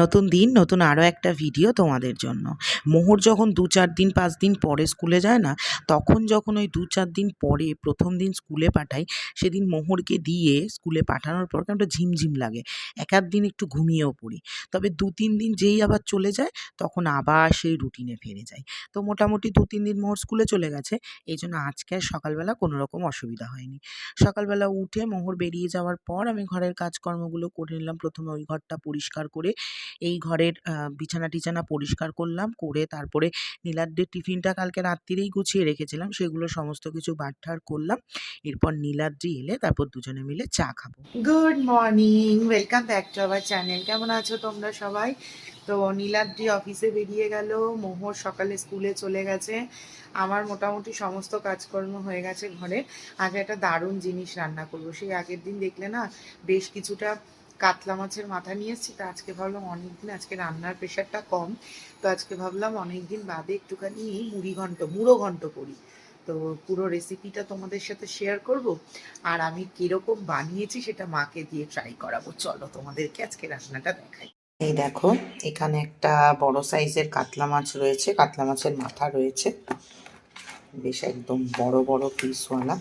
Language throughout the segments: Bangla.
নতুন দিন, নতুন আরও একটা ভিডিও তোমাদের জন্য। মোহর যখন দু চার দিন, পাঁচ দিন পরে স্কুলে যায় না, তখন যখন ওই দু চার দিন পরে প্রথম দিন স্কুলে পাঠাই, সেদিন মোহরকে দিয়ে স্কুলে পাঠানোর পর কেমন একটা ঝিমঝিম লাগে। এক আধ দিন একটু ঘুমিয়েও পড়ি। তবে দু তিন দিন যেই আবার চলে যায়, তখন আবার সেই রুটিনে ফিরে যাই। তো মোটামুটি দু তিন দিন মোহর স্কুলে চলে গেছে, এই জন্য আজকে আর সকালবেলা কোনো রকম অসুবিধা হয়নি। সকালবেলা উঠে মোহর বেরিয়ে যাওয়ার পর আমি ঘরের কাজকর্মগুলো করে নিলাম। প্রথমে ওই ঘরটা পরিষ্কার করে এই ঘরের বিছানা টিছানা পরিষ্কার করলাম, করে তারপরে নীলাদ্রির টিফিনটা কালকে রাত্রিরেই গুছিয়ে রেখেছিলাম, সেগুলো সমস্ত কিছু বাটঠার করলাম, এরপর নীলাদ্রি এলে তারপর দুজনে মিলে চা খাব। Good morning welcome back to our channel কেমন আছো তোমরা সবাই? তো নীলাদ্রি অফিসে বেরিয়ে গেল, মোহর সকালে স্কুলে চলে গেছে, আমার মোটামুটি সমস্ত কাজকর্ম হয়ে গেছে ঘরে, আগে একটা দারুণ জিনিস রান্না করব, সেই আগের দিন দেখলে না বেশ কিছুটা কাতলা মাছের মাথা নিয়ে এসেছি তো আজকে ভাবলাম অনেকদিন, আজকে রান্নার প্রেশারটা কম, তো আজকে ভাবলাম অনেকদিন বাদে একটুখানি মুড়ি ঘন্ট, মুড়ো ঘন্ট করি। তো পুরো রেসিপিটা তোমাদের সাথে শেয়ার করব, আর আমি কীরকম বানিয়েছি সেটা মাকে দিয়ে ট্রাই করাবো। চলো তোমাদেরকে আজকে রান্নাটা দেখাই। এই দেখো, এখানে একটা বড় সাইজের কাতলা মাছ রয়েছে, কাতলা মাছের মাথা রয়েছে। বেশ একদম বড় বড় পিসওয়ালা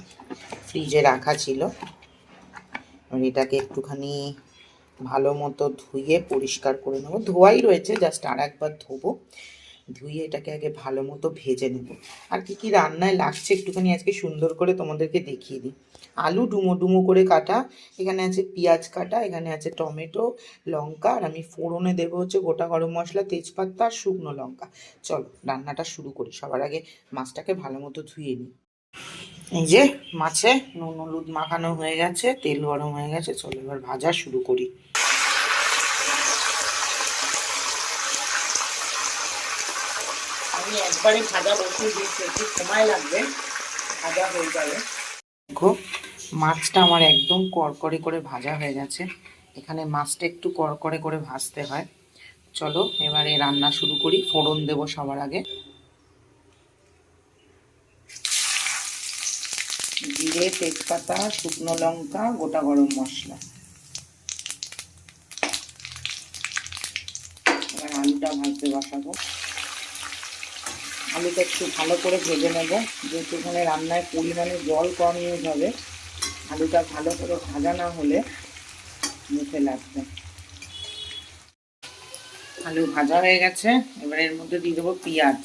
ফ্রিজে রাখা ছিল। এটাকে একটুখানি ভালো মতো ধুয়ে পরিষ্কার করে নেব। ধোয়াই রয়েছে, জাস্ট আর একবার ধোবো। ধুয়ে এটাকে আগে ভালো মতো ভেজে নেব। আর কি কি রান্নায় লাগছে একটুখানি আজকে সুন্দর করে তোমাদেরকে দেখিয়ে দিই। আলু ডুমো ডুমো করে কাটা, এখানে আছে পেঁয়াজ কাটা, এখানে আছে টমেটো, লঙ্কা, আর আমি ফোড়নে দেবো হচ্ছে গোটা গরম মশলা, তেজপাতা আর শুকনো লঙ্কা। চলো, রান্নাটা শুরু করি। সবার আগে মাছটাকে ভালো মতো ধুয়ে নিই। এই যে মাছে নুন হলুদ মাখানো হয়ে গেছে তেল গরম হয়ে গেছে চলো এবার ভাজা শুরু করি। আমি একবারে ভাজা বসিয়ে দিয়েছি একটু সময় লাগবে ভাজা হয়ে যাবে। দেখো মাছটা আমার একদম কড়কড়ে করে ভাজা হয়ে গেছে। এখানে মাছটা একটু কড়কড়ে করে ভাজতে হয়। চলো এবারে রান্না শুরু করি। ফোড়ন দেবো সবার আগে। জিরে তেজপাতা শুকনো লঙ্কা, গোটা গরম মশলা। এবার আলুটা ভাজতে বসাবো। আলুটা একটু ভালো করে ভেজে নেব। যেহেতু এখানে রান্নায় পরিমাণে জল কম ইউজ হবে, আলুটা ভালো করে ভাজা না হলে মুখে লাগবে। আলু ভাজা হয়ে গেছে, এবার এর মধ্যে দিয়ে দেবো পেঁয়াজ।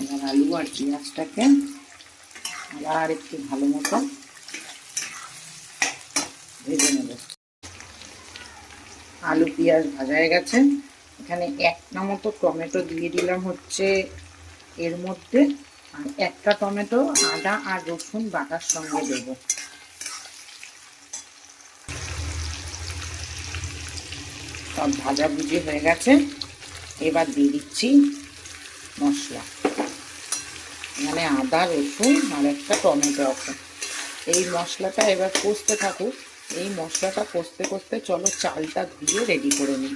এবার আলু আর পেঁয়াজটাকে আবার একটু ভালো মতো ভেজে নেব। আলু, পেঁয়াজ ভাজা হয়ে গেছে। এখানে একটা মতো টমেটো দিয়ে দিলাম হচ্ছে এর মধ্যে, আর একটা টমেটো, আদা আর রসুন বাটার সঙ্গে দেব। সব ভাজা ভুজি হয়ে গেছে। এবার দিয়ে দিচ্ছি মশলা। এখানে আদা, রসুন আর একটা টমেটো আছে। এই মশলাটা এবার কষতে থাকুক। এই মশলাটা কষতে কষতে চলো চালটা ধুয়ে রেডি করে নিই।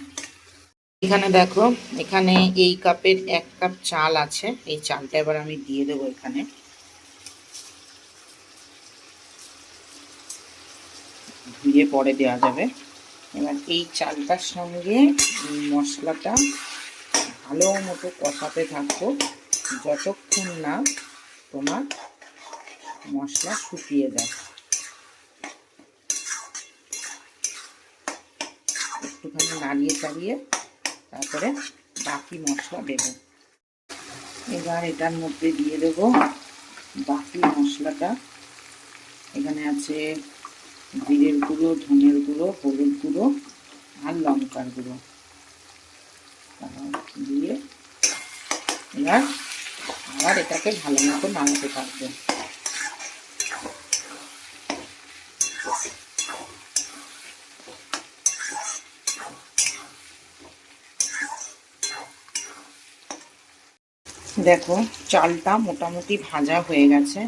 এখানে দেখো, এখানে এই কাপের এক কাপ চাল আছে। এই চালটা এবার আমি দিয়ে দেবো এখানে। ধুয়ে পরে দেওয়া যাবে। এবার এই চালটার সঙ্গে মশলাটা ভালো মতো কষাতে থাকব যতক্ষণ না তোমার মশলা শুকিয়ে যায়। একটুখানি নাড়িয়ে চাড়িয়ে তারপরে বাকি মশলা দেব। এবার এটার মধ্যে দিয়ে দেব বাকি মশলাটা। এখানে আছে জিরের গুঁড়ো, ধনের গুঁড়ো, হলুদ গুঁড়ো আর লঙ্কার গুঁড়ো। দিয়ে এবার আবার এটাকে ভালো মতো নাড়াতে থাকবে। দেখো, চালটা মোটামুটি ভাজা হয়ে গেছে।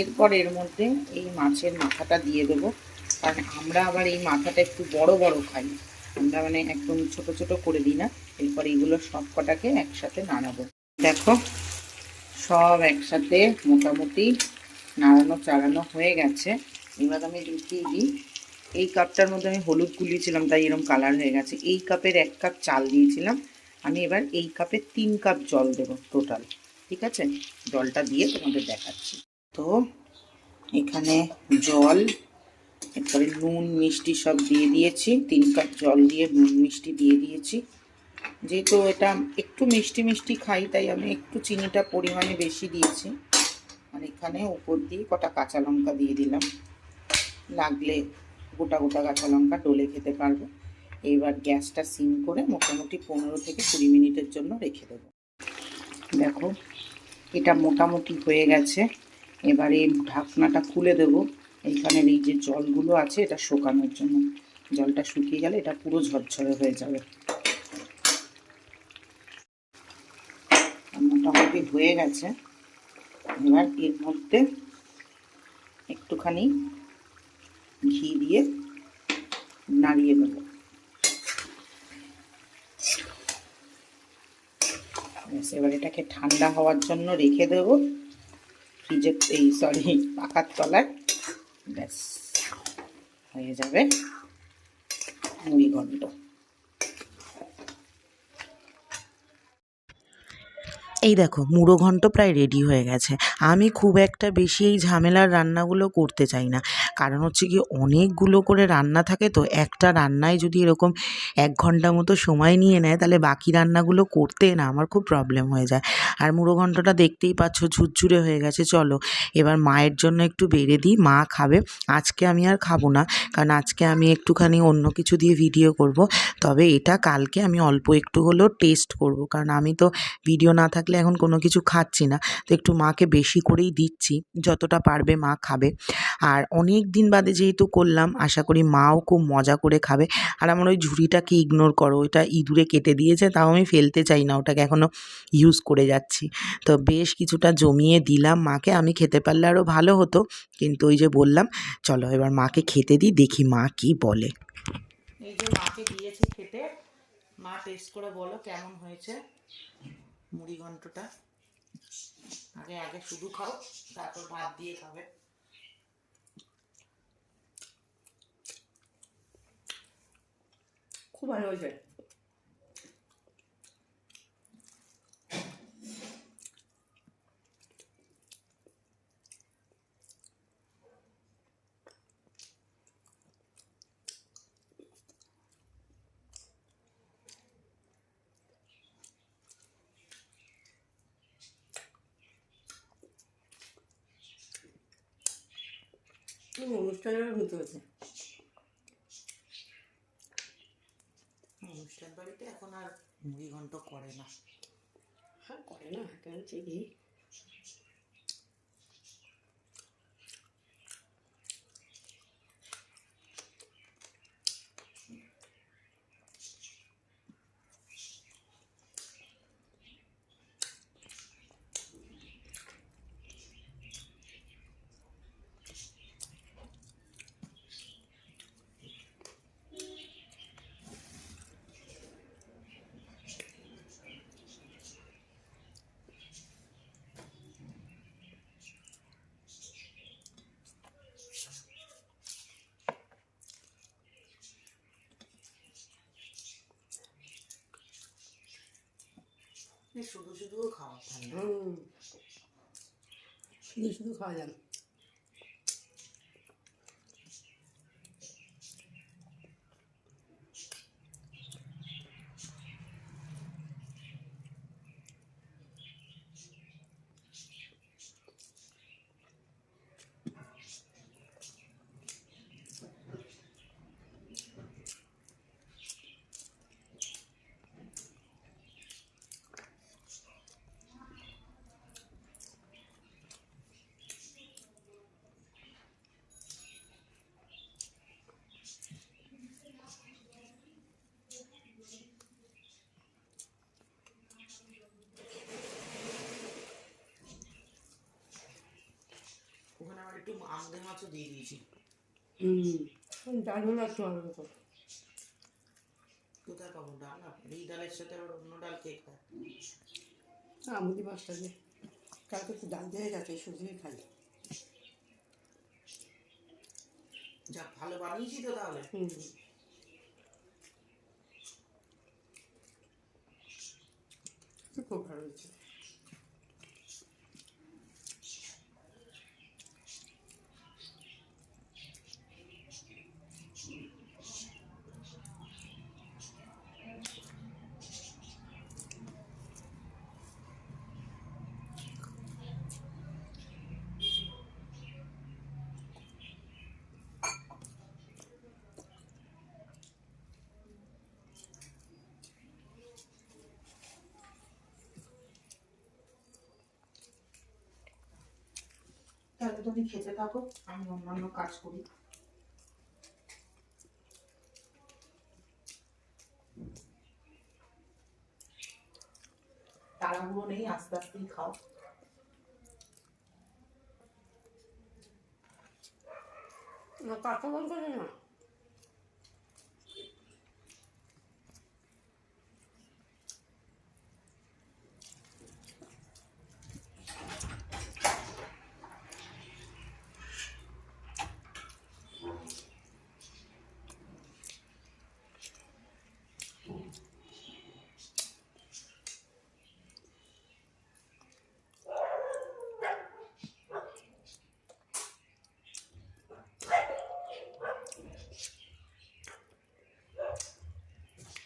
এরপর এর মধ্যে এই মাছের মাথাটা দিয়ে দেবো। কারণ আমরা আবার এই মাথাটা একটু বড় বড় খাই। আমরা মানে একদম ছোট ছোট করে দিই না। এরপর এগুলো সব কটাকে একসাথে নাড়াবো। দেখো সব একসাথে মোটামুটি নাড়ানো, চাড়ানো হয়ে গেছে। এবার আমি ঢুকিয়ে দিই। এই কাপটার মধ্যে আমি হলুদ গুলিয়েছিলাম, তাই এরকম কালার হয়ে গেছে। এই কাপের এক কাপ চাল দিয়েছিলাম। আমি এবার এই কাপে তিন কাপ জল দেবো টোটাল ঠিক আছে? জলটা দিয়ে তোমাদের দেখাচ্ছি। তো এখানে জল, এরপরে নুন, মিষ্টি সব দিয়ে দিয়েছি। তিন কাপ জল দিয়ে নুন, মিষ্টি দিয়ে দিয়েছি। যেহেতু এটা একটু মিষ্টি মিষ্টি খাই, তাই আমি একটু চিনিটা পরিমাণে বেশি দিয়েছি। আর এখানে উপর দিয়ে কটা কাঁচা লঙ্কা দিয়ে দিলাম। লাগলে গোটা গোটা কাঁচা লঙ্কা ডলে খেতে পারব। এইবার গ্যাসটা সিম করে মোটামুটি পনেরো থেকে কুড়ি মিনিটের জন্য রেখে দেবো। দেখো, এটা মোটামুটি হয়ে গেছে। এবারে ঢাকনাটা খুলে দেব। এইখানের এই যে জলগুলো আছে, এটা শুকানোর জন্য। জলটা শুকিয়ে গেলে এটা পুরো ঝরঝরে হয়ে যাবে। মোটামুটি হয়ে গেছে। এবার এর মধ্যে একটুখানি ঘি দিয়ে নাড়িয়ে দেবো এবার এটাকে ঠান্ডা হওয়ার জন্য রেখে দেবো। ফ্রিজে, এই, সরি, পাখার তলায়। ব্যাস, হয়ে যাবে মুড়ি ঘন্ট এই দেখো, মুড়ো ঘন্ট প্রায় রেডি হয়ে গেছে। আমি খুব একটা বেশি এই ঝামেলার রান্নাগুলো করতে চাই না। কারণ হচ্ছে কি অনেকগুলো করে রান্না থাকে তো, একটা রান্নায় যদি এরকম এক ঘণ্টা মতো সময় নিয়ে নেয়, তাহলে বাকি রান্নাগুলো করতে না আমার খুব প্রবলেম হয়ে যায়। আর মুড়ো ঘন্টটা দেখতেই পাচ্ছ ঝুরঝুরে হয়ে গেছে, চলো। এবার মায়ের জন্য একটু বেড়ে দিই, মা খাবে। আজকে আমি আর খাব না, কারণ আজকে আমি একটুখানি অন্য কিছু দিয়ে ভিডিও করব। তবে এটা কালকে আমি অল্প একটু হলেও টেস্ট করব, কারণ আমি তো ভিডিও না থাকলে এখন কোনো কিছু খাচ্ছি না। তো একটু মাকে বেশি করেই দিচ্ছি, যতটা পারবে মা খাবে। আর অনেক দিন বাদে যেহেতু করলাম, আশা করি মাও খুব মজা করে খাবে। আর আমার ওই ঝুড়িটাকে ইগনোর করো, ওইটা ইঁদুরে কেটে দিয়েছে, তাও আমি ফেলতে চাই না, ওটাকে এখনও ইউজ করে যাচ্ছি। তো বেশ কিছুটা জমিয়ে দিলাম মাকে, আমি খেতে পারলে আরও ভালো হতো। কিন্তু ওই যে বললাম, চলো এবার মাকে খেতে দিই, দেখি মা কি বলে। এই যে মাকে দিয়েছি খেতে। মা টেস্ট করে বলো কেমন হয়েছে। মুড়ি ঘন্টটা। আগে আগে শুধু খাও তারপর ভাত দিয়ে খাবে। খুব ভালো হয়েছে। অনুষ্ঠানের হতে হয়েছে? অনুষ্ঠান বাড়িতে এখন আর মুড়ি ঘন্ট করে না। হ্যাঁ করে না কেন? ঠিকই এই শুধু শুধুও খাওয়া ঠান্ডা হুম শুধু শুধু খাওয়া যাবে ওখানে আবার একটু আমাদের মাছও দিয়ে দিয়েছি। হুম। ডালগুলো একটু আলাদা করো। কোথায় পাবো ডাল? আপনি এই ডালের সাথে আবার অন্য ডাল কে খায়? আমুদি মাছটা যে কালকে তো ডাল দিয়ে গেছে শুধুই খাই। যা ভালো বানিয়েছি তো তাহলে। হুম। তুমি খেতে থাকো, আমি অন্যান্য কাজ করি। তাড়াহুড়ো নেই, আস্তে আস্তেই খাও। না বল করে না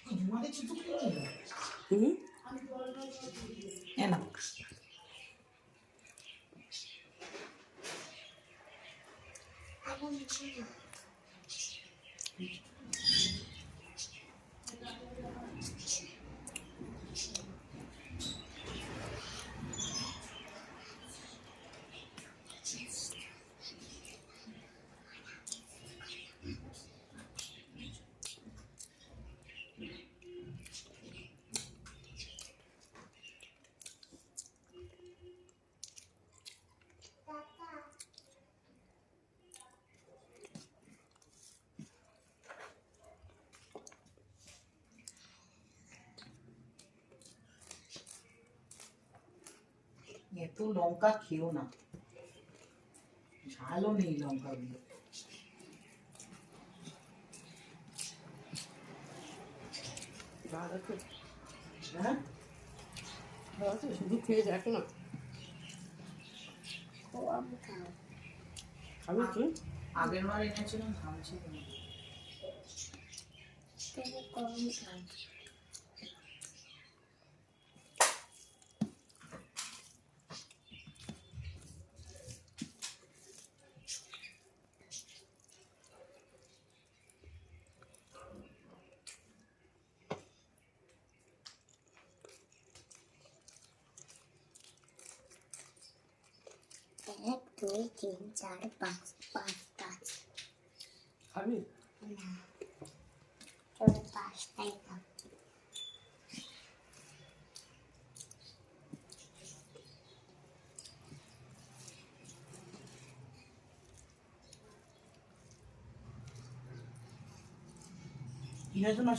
তোমাদের চিঠি কি হুম হ্যাঁ না এত লঙ্কা খেও না। ঝালও নেই লঙ্কাগুলো। ভালো আছে হ্যাঁ? ভালো শুধু খেয়ে দেখ না। খাবি তুই আগের বার এনেছিলাম ঘামছিল না এক দুই তিন চার পাঁচ পাঁচ পাঁচ খাবি না তবে পাঁচটাই খাব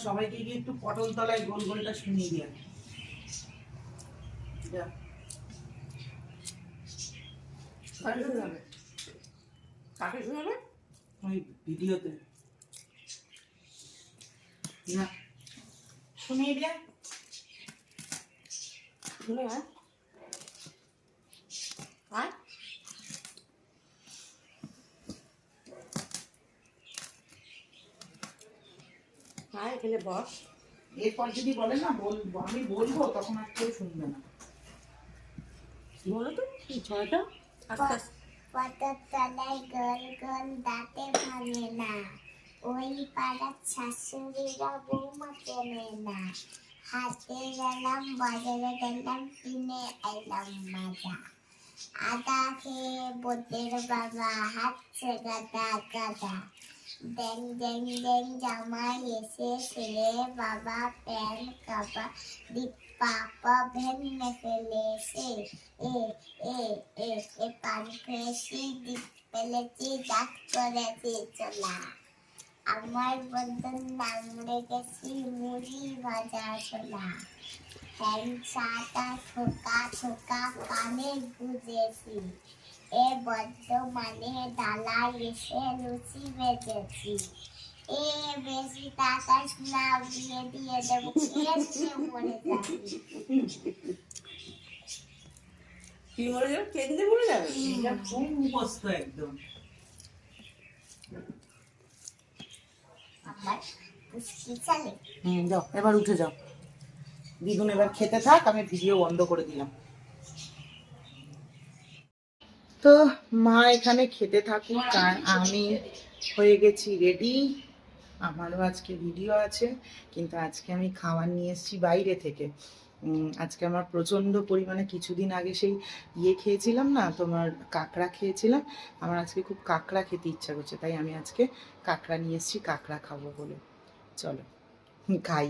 সবাইকে গিয়ে একটু পটল তলায় গোল গোলটা শুনিয়ে দিয়ে আয়। যা। কাকে শোনাবে? ওই ভিডিওতে। না। শুনিয়ে দিয়ে শুনে আয়। আয়। এখানে বস। এরপর যদি বলে না বল আমি বলব তখন আর কেউ শুনবে না। বলো তো ছয়টা? আচ্ছা পটল তলায় গোল গোল দাঁতে ভাঙে না ওই পাড়ার শাশুড়িরা বৌমা কেনে না হাতে গেলাম বাজারে গেলাম কিনে এলাম মাজা আদা খেয়ে বোতের বাবা হাতছে গাদা গাদা ড্যাং ড্যাং ড্যাং জামাই এসে ছেলে বাবা প্যান কাবা দিক পাপা ভেঙে ফেলেছে এ এ এ এ পান খেয়েছি দিক ফেলেছি দাঁত করেছি চলা আমার বন্ধুর নাম রেখেছি মুড়ি ভাজা ছোলা ফ্যান চাটা ঠোকা ঠোকা কানে গুজেছি এ বর্তমানে ডালায় এসে লুচি বেজেছি কি মরে যাবে কেন্দ্রে মরে যাবে খুব একদম চলে হুম যাও এবার উঠে যাও। দিদুন এবার খেতে থাক আমি ভিডিও বন্ধ করে দিলাম। তো মা এখানে খেতে থাকুক আর আমি হয়ে গেছি রেডি আমারও আজকে ভিডিও আছে, কিন্তু আজকে আমি খাবার নিয়ে এসেছি বাইরে থেকে। আজকে আমার প্রচণ্ড পরিমাণে কিছুদিন আগে সেই ইয়ে খেয়েছিলাম না, তোমার কাঁকড়া খেয়েছিলাম। আমার আজকে খুব কাঁকড়া খেতে ইচ্ছা করছে, তাই আমি আজকে কাঁকড়া নিয়ে এসেছি, কাঁকড়া খাব বলে। চলো, খাই।